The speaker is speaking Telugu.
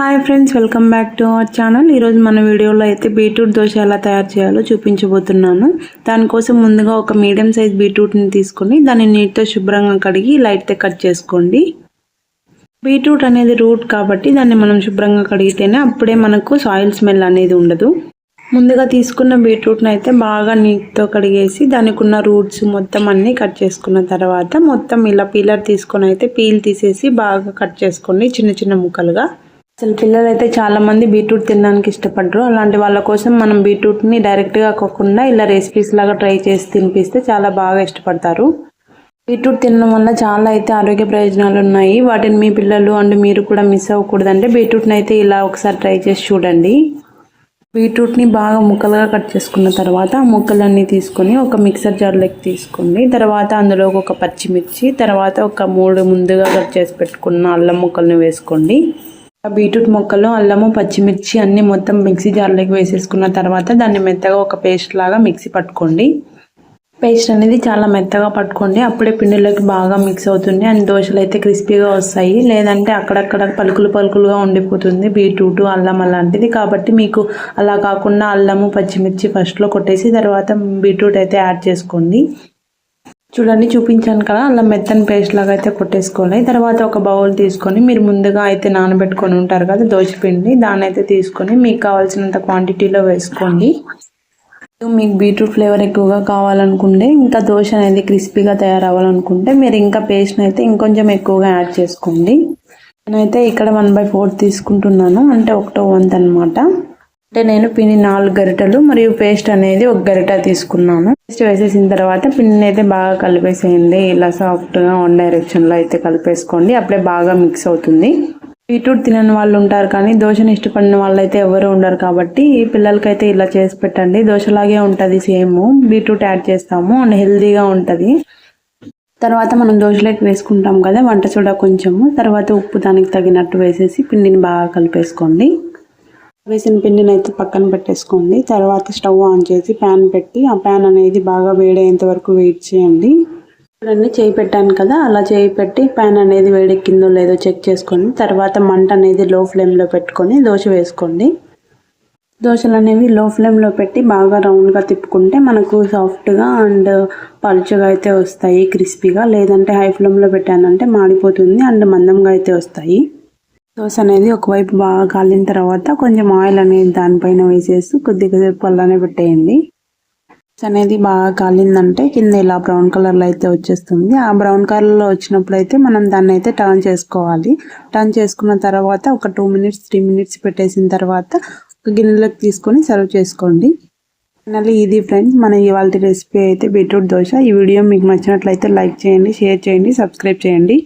Hi friends welcome back to our channel ఈరోజు మన వీడియోలో అయితే బీట్రూట్ దోశ ఎలా తయారు చేయాలో చూపించబోతున్నాను. దానికోసం ముందుగా ఒక మీడియం సైజ్ బీట్రూట్ని తీసుకొని దాన్ని నీట్తో శుభ్రంగా కడిగి లైట్తో కట్ చేసుకోండి. బీట్రూట్ అనేది రూట్ కాబట్టి దాన్ని మనం శుభ్రంగా కడిగితేనే అప్పుడే మనకు సాయిల్ స్మెల్ అనేది ఉండదు. ముందుగా తీసుకున్న బీట్రూట్ని అయితే బాగా నీట్తో కడిగేసి దానికి ఉన్న రూట్స్ మొత్తం అన్నీ కట్ చేసుకున్న తర్వాత మొత్తం ఇలా పీలర్ తీసుకొని అయితే పీల్ తీసేసి బాగా కట్ చేసుకోండి చిన్న చిన్న ముక్కలుగా. అసలు పిల్లలైతే చాలా మంది బీట్రూట్ తినడానికి ఇష్టపడరు. అలాంటి వాళ్ళ కోసం మనం బీట్రూట్ని డైరెక్ట్గా కాకుండా ఇలా రెసిపీస్ లాగా ట్రై చేసి తినిపిస్తే చాలా బాగా ఇష్టపడతారు. బీట్రూట్ తినడం వల్ల చాలా అయితే ఆరోగ్య ప్రయోజనాలు ఉన్నాయి. వాటిని మీ పిల్లలు అండ్ మీరు కూడా మిస్ అవ్వకూడదంటే బీట్రూట్ని అయితే ఇలా ఒకసారి ట్రై చేసి చూడండి. బీట్రూట్ని బాగా ముక్కలుగా కట్ చేసుకున్న తర్వాత ఆ ముక్కలన్నీ తీసుకొని ఒక మిక్సర్ జార్లోకి తీసుకోండి. తర్వాత అందులో ఒక పచ్చిమిర్చి తర్వాత ఒక మూడు ముందుగా కట్ చేసి పెట్టుకున్న అల్లం ముక్కల్ని వేసుకోండి. బీట్రూట్ మొక్కలు అల్లము పచ్చిమిర్చి అన్ని మొత్తం మిక్సీ జార్లోకి వేసేసుకున్న తర్వాత దాన్ని మెత్తగా ఒక పేస్ట్ లాగా మిక్సీ పట్టుకోండి. పేస్ట్ అనేది చాలా మెత్తగా పట్టుకోండి. అప్పుడే పిండిలోకి బాగా మిక్స్ అవుతుంది. అండ్ దోశలు అయితే క్రిస్పీగా వస్తాయి. లేదంటే అక్కడక్కడ పలుకులు పలుకులుగా ఉండిపోతుంది. బీట్రూట్ అల్లం అలాంటిది. కాబట్టి మీకు అలా కాకుండా అల్లము పచ్చిమిర్చి ఫస్ట్లో కొట్టేసి తర్వాత బీట్రూట్ అయితే యాడ్ చేసుకోండి. చూడండి చూపించాను కదా అలా మెత్తని పేస్ట్ లాగా అయితే కొట్టేసుకోవాలి. తర్వాత ఒక బౌల్ తీసుకొని మీరు ముందుగా అయితే నానబెట్టుకొని ఉంటారు కదా దోశ పిండి దాన్ని అయితే తీసుకొని మీకు కావాల్సినంత క్వాంటిటీలో వేసుకోండి. మీకు బీట్రూట్ ఫ్లేవర్ ఎక్కువగా కావాలనుకుంటే ఇంకా దోశ అనేది క్రిస్పీగా తయారవ్వాలనుకుంటే మీరు ఇంకా పేస్ట్ని అయితే ఇంకొంచెం ఎక్కువగా యాడ్ చేసుకోండి. నేనైతే ఇక్కడ వన్ బై ఫోర్ తీసుకుంటున్నాను అంటే ఒకటో వంత్ అనమాట అంటే నేను పిండి నాలుగు గరిటలు మరియు పేస్ట్ అనేది ఒక గరిట తీసుకున్నాను. పేస్ట్ వేసేసిన తర్వాత పిండిని అయితే బాగా కలిపేసేయండి. ఇలా సాఫ్ట్గా వన్ డైరెక్షన్లో అయితే కలిపేసుకోండి. అప్పుడే బాగా మిక్స్ అవుతుంది. బీట్రూట్ తినని వాళ్ళు ఉంటారు కానీ దోశని ఇష్టపడిన వాళ్ళు అయితే ఎవరు ఉండరు కాబట్టి పిల్లలకైతే ఇలా చేసి పెట్టండి. దోశలాగే ఉంటుంది సేమ్. బీట్రూట్ యాడ్ చేస్తాము. అండ్ హెల్దీగా ఉంటుంది. తర్వాత మనం దోశలోకి వేసుకుంటాం కదా వంట చూడ కొంచెము. తర్వాత ఉప్పు దానికి తగినట్టు వేసేసి పిండిని బాగా కలిపేసుకోండి. వేసిన పిండిని అయితే పక్కన పెట్టేసుకోండి. తర్వాత స్టవ్ ఆన్ చేసి ప్యాన్ పెట్టి ఆ ప్యాన్ అనేది బాగా వేడేంత వరకు వెయిట్ చేయండి. చూడండి చేయి పెట్టాను కదా అలా చేయి పెట్టి ప్యాన్ అనేది వేడెక్కిందో లేదో చెక్ చేసుకోండి. తర్వాత మంట అనేది లో ఫ్లేమ్లో పెట్టుకొని దోశ వేసుకోండి. దోశలు అనేవి లో ఫ్లేమ్లో పెట్టి బాగా రౌండ్గా తిప్పుకుంటే మనకు సాఫ్ట్గా అండ్ పలుచగా అయితే వస్తాయి క్రిస్పీగా. లేదంటే హై ఫ్లేమ్లో పెట్టానంటే మాడిపోతుంది అండ్ మందంగా అయితే వస్తాయి. దోశ అనేది ఒకవైపు బాగా కాలిన తర్వాత కొంచెం ఆయిల్ అనేది దానిపైన వేసేసి కొద్దిగా సేపు అలానే పెట్టేయండి. అనేది బాగా కాలిందంటే కింద ఇలా బ్రౌన్ కలర్లో అయితే వచ్చేస్తుంది. ఆ బ్రౌన్ కలర్లో వచ్చినప్పుడు అయితే మనం దాన్ని అయితే టర్న్ చేసుకోవాలి. టర్న్ చేసుకున్న తర్వాత ఒక టూ మినిట్స్ త్రీ మినిట్స్ పెట్టేసిన తర్వాత ఒక గిన్నెలోకి తీసుకొని సర్వ్ చేసుకోండి. ఫైనల్లీ ఇది ఫ్రెండ్స్ మన ఇవాళ రెసిపీ అయితే బీట్రూట్ దోశ. ఈ వీడియో మీకు నచ్చినట్లయితే లైక్ చేయండి షేర్ చేయండి సబ్స్క్రైబ్ చేయండి.